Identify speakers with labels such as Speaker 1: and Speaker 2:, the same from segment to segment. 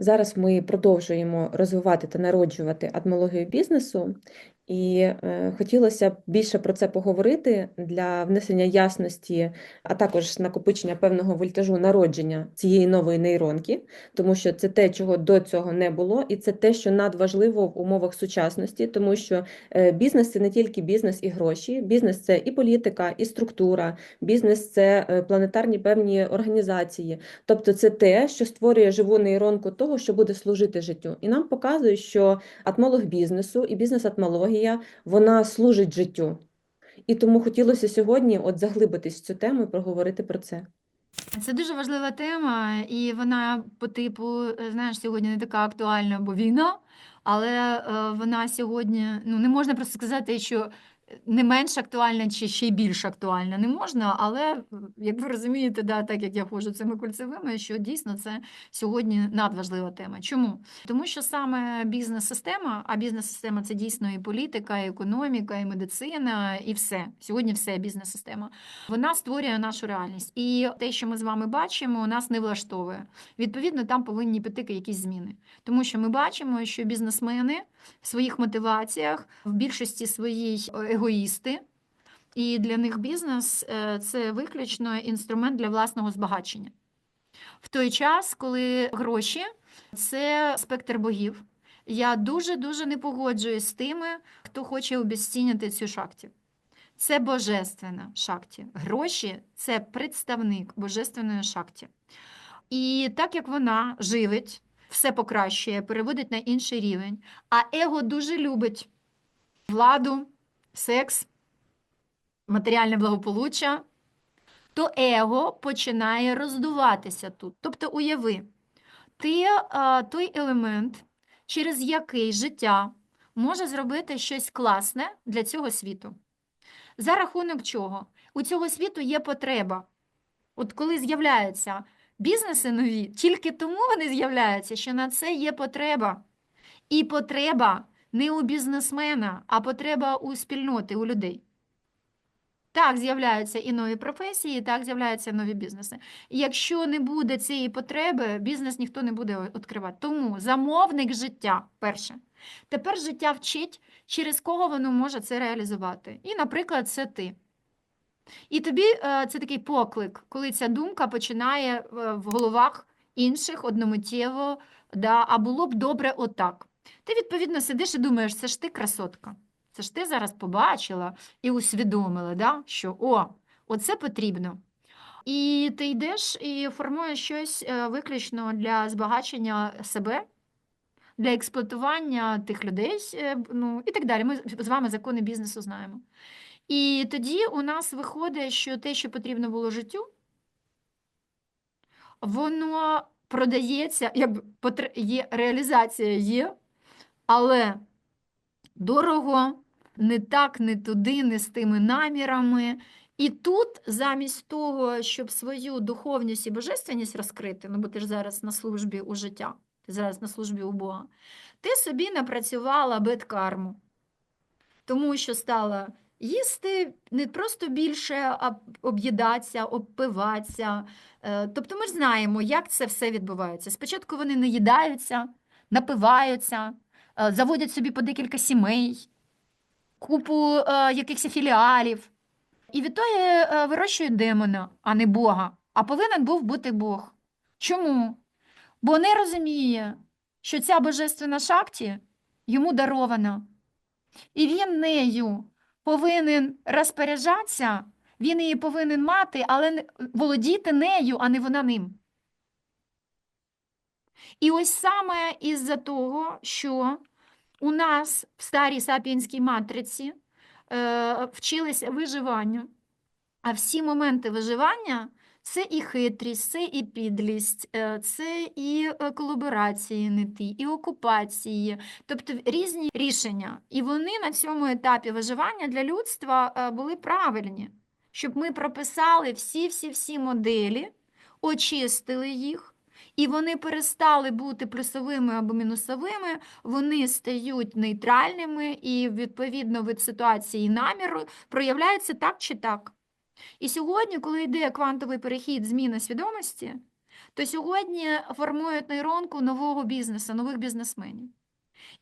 Speaker 1: Зараз ми продовжуємо розвивати та народжувати адмологію бізнесу, і е, хотілося б більше про це поговорити для внесення ясності, а також накопичення певного вольтажу народження цієї нової нейронки, тому що це те, чого до цього не було, і це те, що надважливо в умовах сучасності, тому що е, бізнес це не тільки бізнес і гроші, бізнес це і політика, і структура, бізнес це е, планетарні певні організації. Тобто це те, що створює живу нейронку того, що буде служити життю. І нам показують, що атмолог бізнесу і бізнес-атмологія вона служить життю. І тому хотілося сьогодні от заглибитись в цю тему і проговорити про це.
Speaker 2: Це дуже важлива тема, і вона по типу, е, знаєш, сьогодні не така актуальна, бо війна, але е, вона сьогодні, ну не можна просто сказати, що не менш актуальна чи ще й більш актуальна. Не можна, але як ви розумієте, да, так як я ходжу цими кольцевими, що дійсно це сьогодні надважлива тема. Чому? Тому що саме бізнес-система, а бізнес-система це дійсно і політика, і економіка, і медицина, і все. Сьогодні все бізнес-система. Вона створює нашу реальність. І те, що ми з вами бачимо, нас не влаштовує. Відповідно, там повинні піти якісь зміни. Тому що ми бачимо, що бізнесмени в своїх мотиваціях в більшості своїй егоїсти, і для них бізнес е, це виключно інструмент для власного збагачення. В той час, коли гроші це спектр богів. Я дуже-дуже не погоджуюсь з тими, хто хоче обіцінити цю шахті. Це божественна шахті. Гроші це представник божественної шахті. І так як вона живить, все покращує, переводить на інший рівень, а его дуже любить владу, секс, матеріальне благополуччя, то его починає роздуватися тут. Тобто, уяви, ти а, той елемент, через який життя може зробити щось класне для цього світу. За рахунок чого? У цього світу є потреба. От коли з'являються бізнеси нові, тільки тому вони з'являються, що на це є потреба. І потреба не у бізнесмена, а потреба у спільноти, у людей. Так, з'являються і нові професії, так з'являються нові бізнеси. Якщо не буде цієї потреби, бізнес ніхто не буде відкривати. Тому замовник життя перше. Тепер життя вчить, через кого воно може це реалізувати. І, наприклад, це ти. І тобі е, це такий поклик, коли ця думка починає е, в головах інших одномиттєво, да, а було б добре отак. Ти, відповідно, сидиш і думаєш, це ж ти красотка. Це ж ти зараз побачила і усвідомила, да, що о, оце потрібно. І ти йдеш і формуєш щось е, виключно для збагачення себе, для експлуатування тих людей, ну і так далі. Ми з вами закони бізнесу знаємо. І тоді у нас виходить, що те, що потрібно було життю, воно продається, як є реалізація є, але дорого, не так, не туди, не з тими намірами. І тут, замість того, щоб свою духовність і божественність розкрити, ну бо ти ж зараз на службі у життя, ти зараз на службі у Бога, ти собі напрацювала бедкарму, тому що стала їсти не просто більше, а об'їдатися, обпиватися. Е, тобто ми ж знаємо, як це все відбувається. Спочатку вони наїдаються, напиваються, заводять собі по декілька сімей, купу е, якихось філіалів. І відтоді вирощують демона, а не Бога. А повинен був бути Бог. Чому? Бо не розуміє, що ця божественна шахті йому дарована. І він нею повинен розпоряджатися, він її повинен мати, але володіти нею, а не вона ним. І ось саме із-за того, що у нас в старій сапіенській матриці е, вчилися виживанню, а всі моменти виживання це і хитрість, це і підлість, е, це і е, колаборації не і окупації, тобто різні рішення. І вони на цьому етапі виживання для людства е, були правильні, щоб ми прописали всі-всі-всі моделі, очистили їх. І вони перестали бути плюсовими або мінусовими, вони стають нейтральними, і відповідно від ситуації наміру проявляються так чи так. І сьогодні, коли йде квантовий перехід, зміна свідомості, то сьогодні формують нейронку нового бізнесу, нових бізнесменів.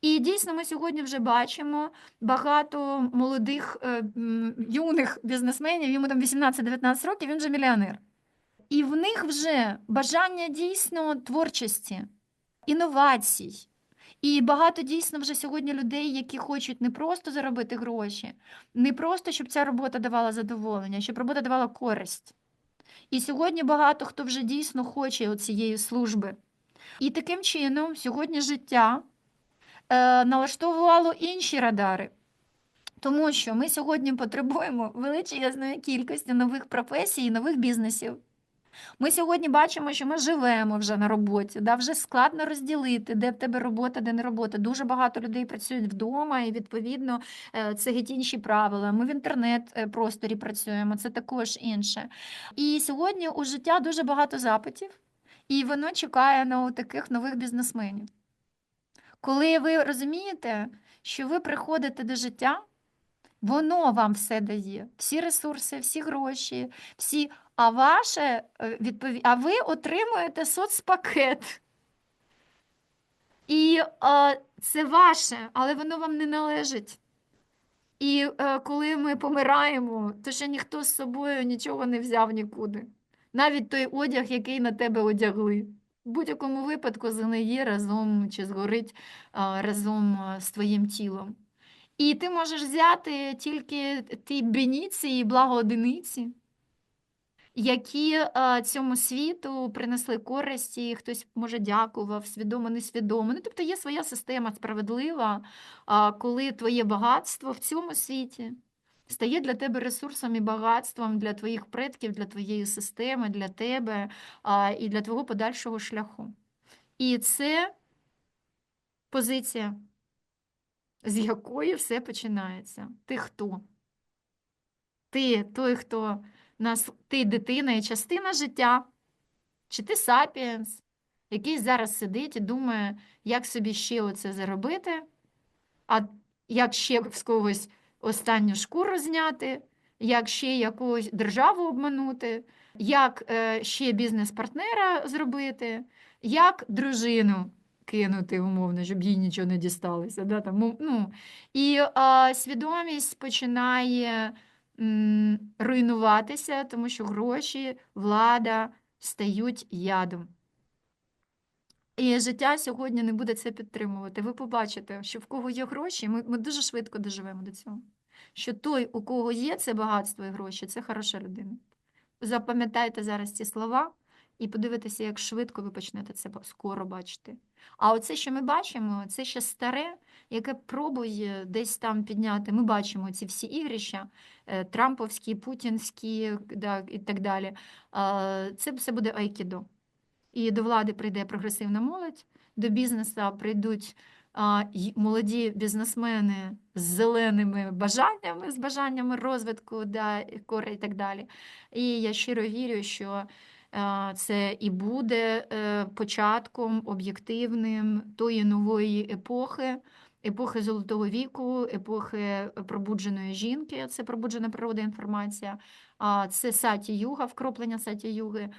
Speaker 2: І дійсно, ми сьогодні вже бачимо багато молодих е, юних бізнесменів, йому там 18-19 років, він вже мільйонер. І в них вже бажання дійсно творчості, інновацій. І багато дійсно вже сьогодні людей, які хочуть не просто заробити гроші, не просто, щоб ця робота давала задоволення, щоб робота давала користь. І сьогодні багато хто вже дійсно хоче цієї служби. І таким чином сьогодні життя е, налаштовувало інші радари. Тому що ми сьогодні потребуємо величезної кількості нових професій і нових бізнесів. Ми сьогодні бачимо, що ми живемо вже на роботі, да, вже складно розділити, де в тебе робота, де не робота. Дуже багато людей працюють вдома, і відповідно е, це геть інші правила. Ми в інтернет-просторі працюємо, це також інше. І сьогодні у життя дуже багато запитів, і воно чекає на таких нових бізнесменів. Коли ви розумієте, що ви приходите до життя, воно вам все дає, всі ресурси, всі гроші, всі. А ваше е, відпові... а ви отримуєте соцпакет. І е, це ваше, але воно вам не належить. І е, коли ми помираємо, то ще ніхто з собою нічого не взяв нікуди. Навіть той одяг, який на тебе одягли. В будь-якому випадку згниє разом чи згорить а, разом з твоїм тілом. І ти можеш взяти тільки ті беніції, благоодиниці, які а, цьому світу принесли користі, хтось може дякував, свідомо, несвідомо. Ну, тобто є своя система справедлива, коли твоє багатство в цьому світі стає для тебе ресурсом і багатством для твоїх предків, для твоєї системи, для тебе і для твого подальшого шляху. І це позиція, з якої все починається. Ти хто? Ти той, хто нас, ти дитина і частина життя, чи ти сапіенс, який зараз сидить і думає, як собі ще оце заробити, а як ще з когось останню шкуру зняти, як ще якусь державу обманути, як е, ще бізнес-партнера зробити, як дружину кинути умовно, щоб їй нічого не дісталося. Да, там, ну, ну. І е, свідомість починає руйнуватися, тому що гроші, влада стають ядом. І життя сьогодні не буде це підтримувати. Ви побачите, що в кого є гроші, ми, ми дуже швидко доживемо до цього. Що той, у кого є це багатство і гроші, це хороша людина. Запам'ятайте зараз ці слова і подивитеся, як швидко ви почнете це скоро бачити. А оце, що ми бачимо, це ще старе, яке пробує десь там підняти. Ми бачимо ці всі ігрища, е, трамповські, путінські да, і так далі. Це все буде айкідо. І до влади прийде прогресивна молодь, до бізнесу прийдуть молоді бізнесмени з зеленими бажаннями, з бажаннями розвитку да, кори і так далі. І я щиро вірю, що це і буде е, початком об'єктивним тої нової епохи, епохи Золотого віку, епохи пробудженої жінки, це пробуджена природа інформація, це саті юга, вкроплення саті юги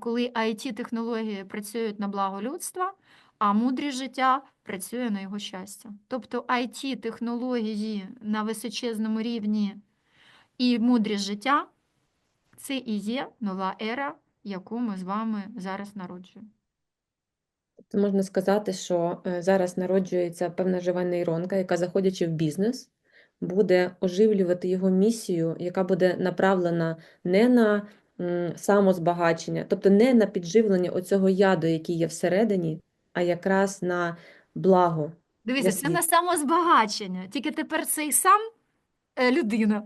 Speaker 2: коли IT-технології працюють на благо людства, а мудрість життя працює на його щастя. Тобто IT-технології на височезному рівні і мудрість життя це і є нова ера, яку ми з вами зараз народжуємо.
Speaker 1: Тобто можна сказати, що е, зараз народжується певна жива нейронка, яка, заходячи в бізнес, буде оживлювати його місію, яка буде направлена не на самозбагачення, тобто не на підживлення оцього яду, який є всередині, а якраз на благо.
Speaker 2: Дивіться, це на самозбагачення, тільки тепер цей сам е, людина.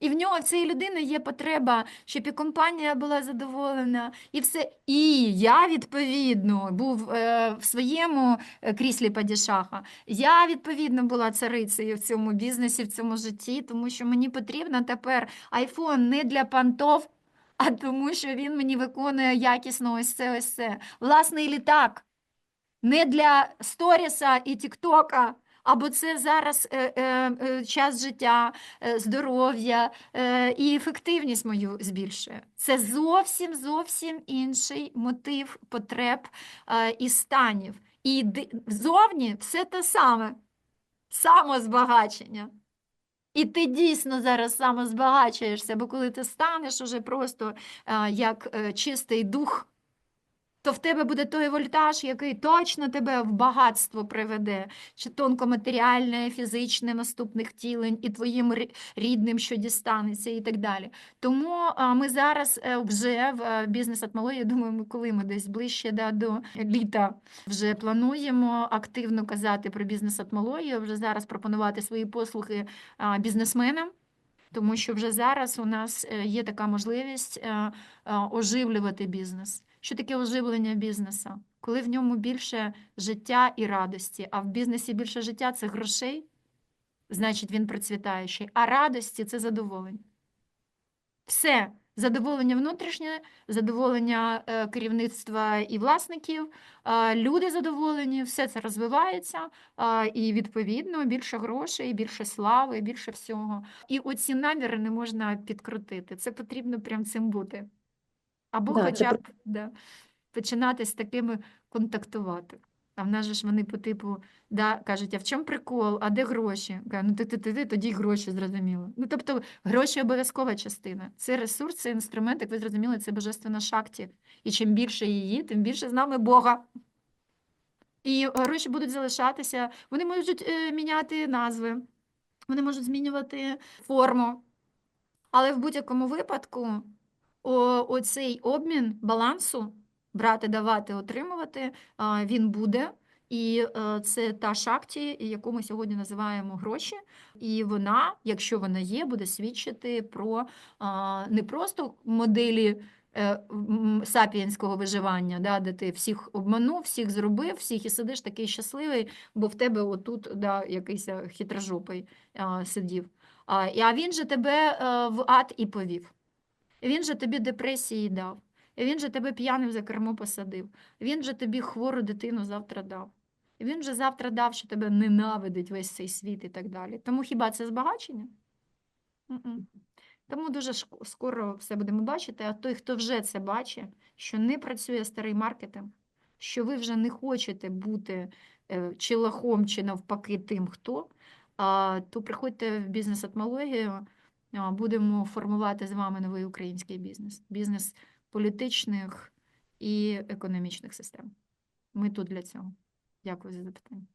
Speaker 2: І в нього в цієї людини є потреба, щоб і компанія була задоволена, і все. І я, відповідно, був е, в своєму е, кріслі падішаха. Я, відповідно, була царицею в цьому бізнесі, в цьому житті, тому що мені потрібно тепер айфон не для пантов, а тому, що він мені виконує якісно ось це, ось це. Власний літак. Не для сторіса і тіктока, або це зараз е, е, е, час життя, здоров'я і ефективність мою збільшує. Це зовсім зовсім інший мотив потреб і станів. І зовні все те саме самозбагачення. І ти дійсно зараз самозбагачуєшся, бо коли ти станеш уже просто як чистий дух, то в тебе буде той вольтаж, який точно тебе в багатство приведе, чи тонкоматеріальне, фізичне наступних тілень, і твоїм рідним, що дістанеться, і так далі. Тому ми зараз е, вже в е, бізнес-атмології, думаю, ми коли ми десь ближче да, до літа вже плануємо активно казати про бізнес-атмологію, вже зараз пропонувати свої послуги бізнесменам. Тому що вже зараз у нас е, є така можливість оживлювати бізнес. Що таке оживлення бізнесу? Коли в ньому більше життя і радості, а в бізнесі більше життя це грошей, значить він процвітаючий, а радості це задоволення. Все. Задоволення внутрішнє, задоволення е, керівництва і власників, е, люди задоволені, все це розвивається, е, і відповідно більше грошей, більше слави, більше всього. І оці наміри не можна підкрутити. Це потрібно прям цим бути. Або
Speaker 1: Да, це
Speaker 2: хоча б да, починати з такими контактувати. А в нас же ж вони по типу да, кажуть, а в чому прикол, а де гроші? Кажу, ну ти, ти, ти, ти, тоді й гроші зрозуміло. Ну, тобто гроші обов'язкова частина. Це ресурс, це інструмент, як ви зрозуміли, це божественна шакті. І чим більше її, тим більше з нами Бога. І гроші будуть залишатися, вони можуть е, міняти назви, вони можуть змінювати форму. Але в будь-якому випадку оцей обмін балансу брати, давати, отримувати, він буде. І е, це та шакті, яку ми сьогодні називаємо гроші. І вона, якщо вона є, буде свідчити про не просто моделі е, сапієнського виживання, да, де ти всіх обманув, всіх зробив, всіх і сидиш такий щасливий, бо в тебе отут да, якийсь е, хитрожопий сидів. А, він же тебе в ад і повів. Він же тобі депресії дав. Він же тебе п'яним за кермо посадив. Він же тобі хвору дитину завтра дав. Він же завтра дав, що тебе ненавидить весь цей світ і так далі. Тому хіба це збагачення? М-м. Тому дуже скоро все будемо бачити. А той, хто вже це бачить, що не працює старий маркетинг, що ви вже не хочете бути е, чи лохом, чи навпаки тим, хто, то приходьте в бізнес-атмологію, будемо формувати з вами новий український бізнес. Бізнес політичних і економічних систем. Ми тут для цього. Дякую за запитання.